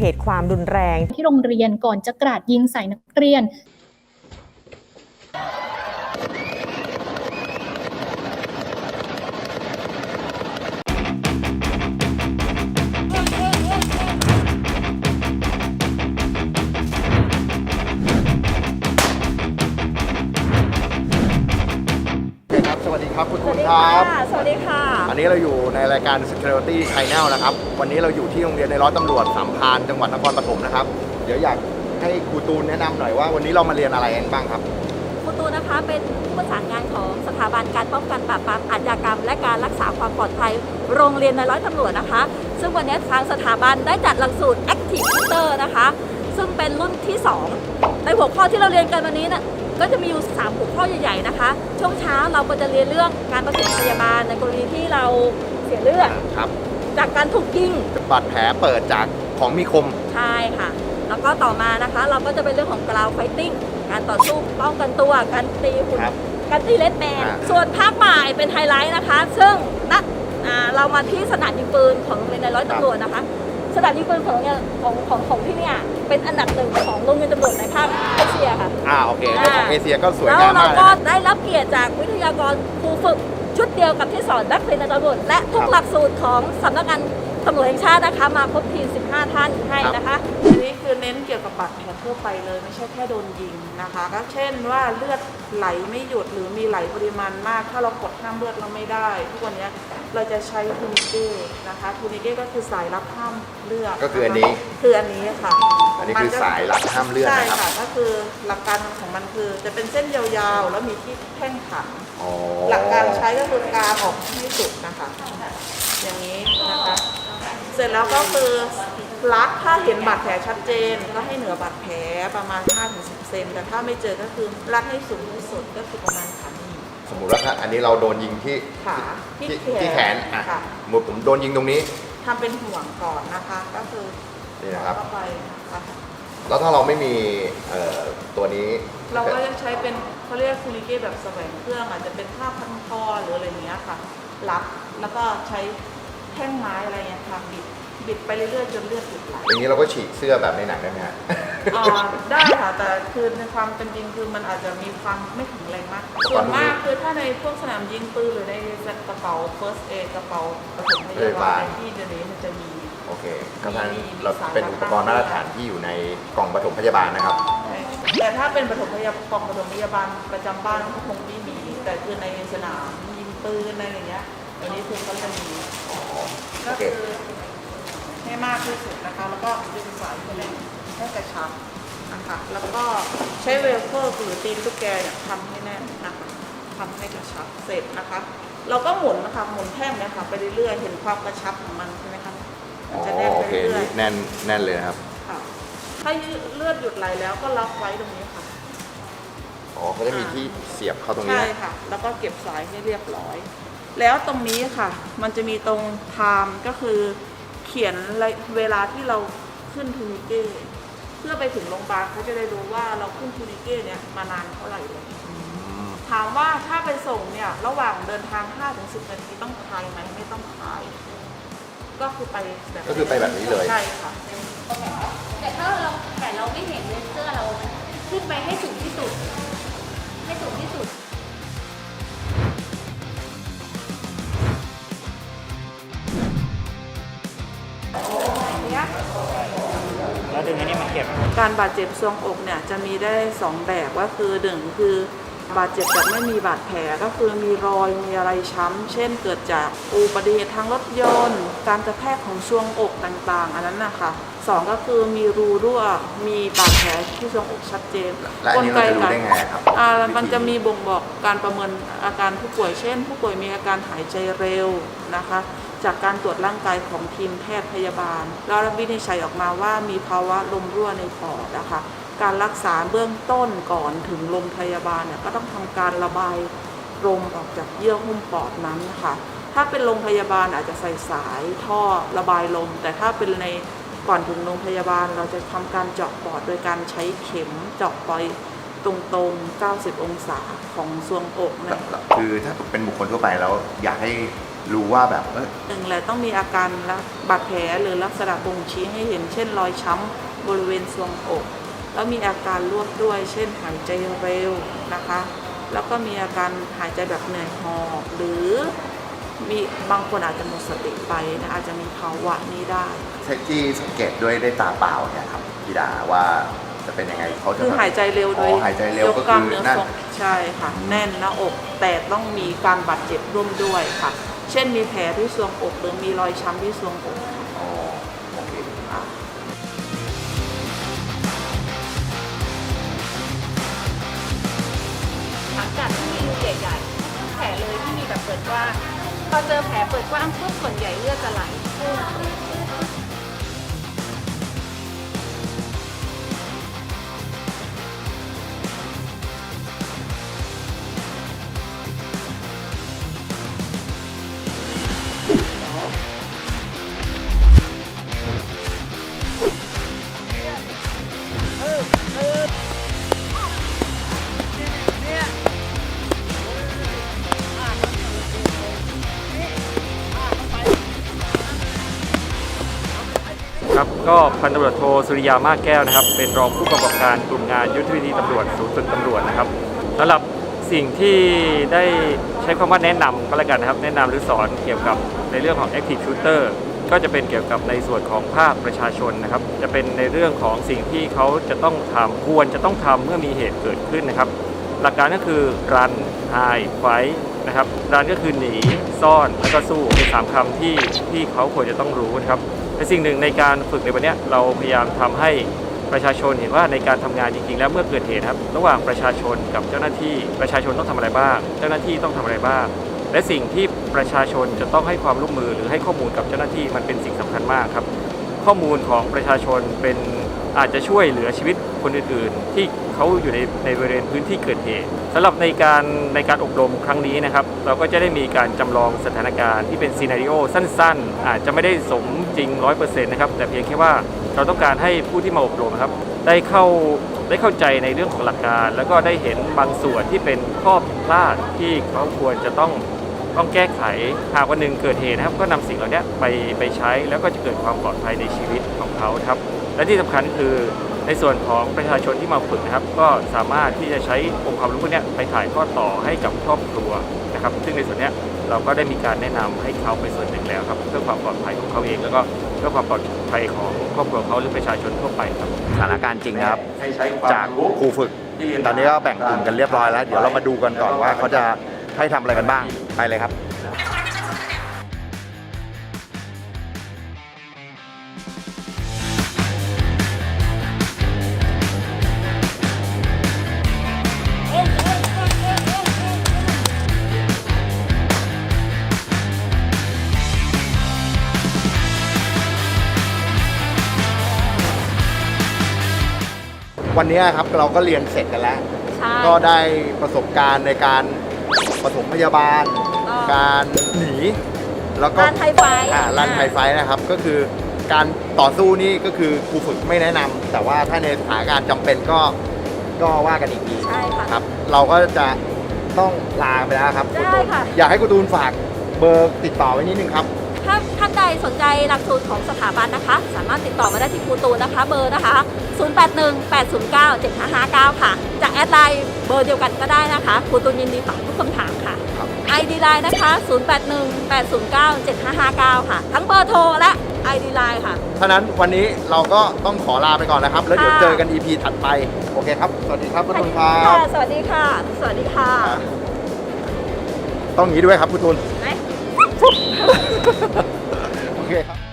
เหตุความรุนแรง ที่โรงเรียนก่อนจะกราดยิงใส่นักเรียนโอเคครับสวัสดีครับคุณคุณครับสวัสดีค่ะอั นนี้เราอยู่ในรายการ Security Channel นะครับ วันนี้เราอยู่ที่โรงเรียนในร้อยตำรวจสามพานจังหวัดนครปฐมนะครับ เดี๋ยวอยากให้ครูตูนแนะนำหน่อยว่าวันนี้เรามาเรียนอะไรกันบ้างครับ ครูตูนนะคะเป็นผู้ประสานงานของสถาบันการป้องกันปราบปรามอาชญากรรม และการรักษาความปลอดภัย โรงเรียนในร้อยตำรวจนะคะ ซึ่งวันนี้ทางสถาบันได้จัดหลักสูตร Active Shooter นะคะ ซึ่งเป็นรุ่นที่ 2 ในหัวข้อที่เราเรียนกันวันนี้นะ ก็จะมีอยู่3หัวข้อใหญ่ ๆนะคะ ช่วงเช้าเราก็จะเรียนเรื่องการประถมพยาบาลในกรณีที่เราเสียเลือดครับจากการถูกยิงบาดแผลเปิดจากของมีคม ใช่ค่ะ แล้วก็ต่อมานะคะ เราก็จะเป็นเรื่องของกราวไฟติ้งการต่อสู้ป้องกันตัวการตีหุ่นครับการตีเลดแมนอ่าส่วนภาคบ่ายเป็นไฮไลท์นะคะ ซึ่งนักอ่าเรามาที่สนามยิงปืนของโรงเรียนในร้อยตำรวจนะคะ สนามยิงปืนของโรงเรียนของของของที่เนี่ยเป็นอันดับหนึ่งของโรงเรียนตำรวจในภาคเอเชียค่ะ อ่าโอเคเรื่องของเอเชียก็สวยแล้วงามเรามากก็นะ ได้รับเกียรติจากวิทยากรครูฝึก ชุดเดียวกับที่สอนนักเรียนในตำรวจและทุคกรับหลักสูตรของสำนักงานตำรวจแห่งชาตินะคะ มาครบทีม 15 ท่านให้นะคะ อันนี้คือเน้นเกี่ยวกับบาดแผลทั่วไปเลยไม่ใช่แค่โดนยิงนะคะ ก็เช่นว่าเลือดไหลไม่หยุดหรือมีไหลปริมาณมาก ถ้าเรากดห้ามเลือดเราไม่ได้ ทุกวันนี้เราจะใช้ทูนิเก้นะคะทูนิเก้ก็คือสายรับห้ามเลือดก็คืออันนี้ คืออันนี้ค่ะอันนี้คือสายรัดห้ามเลือดใช่นะครับค่ะก็คือหลักการของมันคือจะเป็นเส้นยาวๆ แล้วมีที่แท่งขันอ๋อหลักการใช้ก็คือกางออกให้สุดนะคะ อย่างนี้นะคะ เสร็จแล้วก็คือรัดถ้าเห็นบาดแผลชัดเจนก็ให้เหนือบาดแผลประมาณ 5-10 เซนแต่ถ้าไม่เจอก็คือรัดให้สูงที่สุดก็คือประมาณขาหนีบ สมมุติว่าถ้าอันนี้เราโดนยิงที่ขาที่ที่ที่แขแขนนอะค่ะสมมุติผมโดนยิงตรงนี้ ทำเป็นห่วงก่อนนะคะ ก็คือนี่นะครับ เข้าไปนะคะ แล้วถ้าเราไม่มีเอ่อตัวนี้เราก็จะใช้เป็นเขาเรียกคูลิเก้แบบแสวงเครื่องอาจจะเป็นผ้าพันคอหรืออะไรอย่างเงี้ยค่ะรับแล้วก็ใช้แท่งไม้อะไรเงี้ยค่ะบิดบิดไปเรื่อยๆจนเลือดหยุดไหลอย่างนี้เราก็ฉีกเสื้อแบบในหนังได้ไหมฮะ อ่าได้ค่ะแต่คือในความเป็นจริงคือมันอาจจะมีความไม่แข็งแรงมาก ส่วนมากคือถ้าในพวกสนามยิงปืนหรือในกระเป๋า first aid กระเป๋าปฐมพยาบาลที่เดี๋ยวนี้มันจะมี โอเคก็ท่านเราเป็นอุปกรณ์มาตรฐานที่อยู่ในกล่องปฐมพยาบาลนะครับ แต่ถ้าเป็นปฐมพยาบาลกองปฐมพยาบาลประจำบ้านก็คงไม่มี แต่คือในสนามยิงปืนอะไรอย่างเงี้ยอันนี้คือเขาจะมีก็คือให้มากที่สุดนะคะ แล้วก็ดึงสายให้แน่น ให้กระชับนะคะ แล้วก็ใช้เวลเฟอร์หรือตีนตุ๊กแกเนี่ยทำให้แน่นนะคะทำให้กระชับเสร็จนะคะ เราก็หมุนนะคะหมุนแท่งเนี่ยค่ะไปเรื่อยๆเห็นความกระชับของมันใช่ไหมคะมัอ๋นอจะแน่นโอไปเคเรื่อนี่ยๆแน่นแน่นเลยนะครับค่ะถ้าเลือดหยุดไหลแล้วก็ล็อกไว้ตรงนี้ค่ะอ๋อเขาจะมีที่เสียบเข้าตรงนี้ใช่ค่ะ แล้วก็เก็บสายให้เรียบร้อย แล้วตรงนี้ค่ะ มันจะมีตรงไทม์ก็คือเขียนเวลาที่เราขึ้นทูนิเก้ เพื่อไปถึงโรงพยาบาลเขาจะได้รู้ว่าเราขึ้นทูนิเก้เนี่ยมานานเท่าไหร่แล้วถามว่าถ้าไปส่งเนี่ยระหว่างเดินทาง 5-10 นาทีต้องคลายไหมไม่ต้องคลาย ก็คือไปแบบก็คือไปแบบนี้เลย ใช่ค่ะ แต่ถ้าเราแต่เราไม่เห็นเลเซอร์เราขึ้นไปให้สูงที่สุด ดึงอันนี้มาเก็บ การบาดเจ็บทรวงอกเนี่ยจะมีได้สองแบบก็คือหนึ่งคือบาดเจ็บแบบไม่มีบาดแผลก็คือมีรอยมีอะไรช้ำ เช่นเกิดจากอุบัติเหตุทางรถยนต์ การกระแทกของช่วงอกต่างๆ อันนั้นนะคะ สองก็คือมีรูรั่ว มีบาดแผลที่ช่วงอกชัดเจนและอันนี้เราจะรู้ได้ไงครับอ่ามันจะมีบ่งบอกการประเมินอาการผู้ป่วยเช่น ผู้ป่วยมีอาการหายใจเร็วนะคะ จากการตรวจร่างกายของทีมแพทย์พยาบาล แล้ววินิจฉัยออกมาว่ามีภาวะลมรั่วในปอดนะคะการรักษาเบื้องต้นก่อนถึงโรงพยาบาลเนี่ยก็ต้องทำการระบายลมออกจากเยื่อหุ้มปอดนั้นค่ะถ้าเป็นโรงพยาบาลอาจจะใส่สายท่อระบายลม แต่ถ้าเป็นใน ก่อนถึงโรงพยาบาลเราจะทำการเจาะปอดโดยการใช้เข็มเจาะไปตรงๆ 90 องศาของทรวงอกเนี่ยคือถ้าเป็นบุคคลทั่วไปแล้วอยากให้รู้ว่าแบบเออหนึ่งแหละต้องมีอาการและบาดแผลหรือลักษณะบ่งชี้ให้เห็น เช่นรอยช้ำบริเวณทรวงอก แล้วมีอาการรวบด้วย เช่นหายใจเร็วนะคะ แล้วก็มีอาการหายใจแบบเหนื่อยหอบหรือ มีบางคนอาจจะหมดสติไปนะอาจจะมีภาวะนี้ได้ เทคที่สังเกตด้วยด้วยตาเปล่าเนี่ยครับพี่ดาว่าจะเป็นยังไงเขาจะคือหายใจเร็วโดอ๋ยอหายใจเร็วยก็กกล้ามคือเนื้อนั่น ทรงใช่ค่ะแน่นหน้าอกแต่ต้องมีการบาดเจ็บร่วมด้วยค่ะ เช่นมีแผลที่ทรวงอกหรือมีรอยช้ำที่ทรวงอก อเจอแผลเปิดกว้างปุ๊บส่วนใหญ่เลือดจะไหล ก็พันตำรวจโทสุริยามาแก้วนะครับ เป็นรองผู้กำกับการกลุ่มงานยุทธวิธีตำรวจศูนย์ฝึกตำรวจนะครับสำหรับสิ่งที่ได้ใช้คำว่าแนะนำก็แล้วกันนะครับ แนะนำหรือสอนเกี่ยวกับในเรื่องของ Active Shooter ก็จะเป็นเกี่ยวกับในส่วนของภาคประชาชนนะครับ จะเป็นในเรื่องของสิ่งที่เขาจะต้องทำควรจะต้องทำเมื่อมีเหตุเกิดขึ้นนะครับ หลักการก็คือ run hide fight นะครับ run ก็คือหนีซ่อนแล้วก็สู้เป็นสามคำที่ที่เขาควรจะต้องรู้นะครับ และสิ่งหนึ่งในการฝึกในวันนี้เราพยายามทำให้ประชาชนเห็นว่าในการทำงานจริงๆ แล้วเมื่อเกิดเหตุครับ ระหว่างประชาชนกับเจ้าหน้าที่ประชาชนต้องทำอะไรบ้าง เจ้าหน้าที่ต้องทำอะไรบ้าง และสิ่งที่ประชาชนจะต้องให้ความร่วมมือหรือให้ข้อมูลกับเจ้าหน้าที่มันเป็นสิ่งสำคัญมากครับ ข้อมูลของประชาชนเป็นอาจจะช่วยเหลือชีวิต คนอื่นๆ ที่เขาอยู่ในในบริเวณพื้นที่เกิดเหตุสำหรับในการในการอบรมครั้งนี้นะครับ เราก็จะได้มีการจำลองสถานการณ์ที่เป็นซีนารีโอสั้นๆ อาจจะไม่ได้สมจริง 100%นะครับ แต่เพียงแค่ว่าเราต้องการให้ผู้ที่มาอบรมครับ ได้เข้าได้เข้าใจในเรื่องของหลักการ แล้วก็ได้เห็นบางส่วนที่เป็นข้อผิดพลาดที่เขาควรจะต้องต้องแก้ไขหากวันหนึ่งเกิดเหตุนะครับ ก็นำสิ่งเหล่านี้ไปไปใช้แล้วก็จะเกิดความปลอดภัยในชีวิตของเขาครับ และที่สำคัญคือ ในส่วนของประชาชนที่มาฝึกนะครับ ก็สามารถที่จะใช้องค์ความรู้พวกเนี้ยไปถ่ายทอดต่อให้กับครอบครัวนะครับ ซึ่งในส่วนเนี้ยเราก็ได้มีการแนะนำให้เขาไปส่วนหนึ่งแล้วครับเพื่อความปลอดภัยของเขาเอง แล้วก็เพื่อความปลอดภัยของครอบครัวเขาหรือประชาชนทั่วไปครับสถานการณ์จริงนะครับจากครูฝึก ตอนนี้ก็แบ่งกลุ่มกันเรียบร้อยแล้ว เดี๋ยวเรามาดูกันก่อนว่าเขาจะให้ทำอะไรกันบ้างไปเลยครับ วันนี้ครับเราก็เรียนเสร็จกันแล้ว ใช่ ก็ได้ประสบการณ์ในการปฐมพยาบาลก็การหนี แล้วก็ลานไทยไฟท์อ่ารันไทยไฟท์นะครับก็คือการต่อสู้นี่ก็คือครูฝึกไม่แนะนำแต่ว่าถ้าในสถานการณ์จำเป็นก็ก็ว่ากันอีกทีใช่ค่ะ ครับ เราก็จะต้องลาไปแล้วครับณได้ตูนค่ะ อยากให้คุณตูนฝากเบอร์ติดต่อไว้นิดนึงครับถ้า ท่านใดสนใจหลักสูตรของสถาบันนะคะ สามารถติดต่อมาได้ที่ครูตูนนะคะ เบอร์นะคะ 0818097559 ค่ะ จะแอดไลน์เบอร์เดียวกันก็ได้นะคะครูตูนยินดีตอบทุกคำถามค่ะครับ ID Line นะคะ 0818097559 ค่ะ ทั้งเบอร์โทรและ ID Line ค่ะฉะนั้นวันนี้เราก็ต้องขอลาไปก่อนนะครับ แล้วเดี๋ยวค่ะเจอกัน EP ถัดไป โอเคครับ สวัสดีครับคุณตูนครัค่ะบสวัสดีค่ะ สวัสดีค่ะ ต้องอย่างนี้ด้วยครับคุณตูนไหนโ Okay.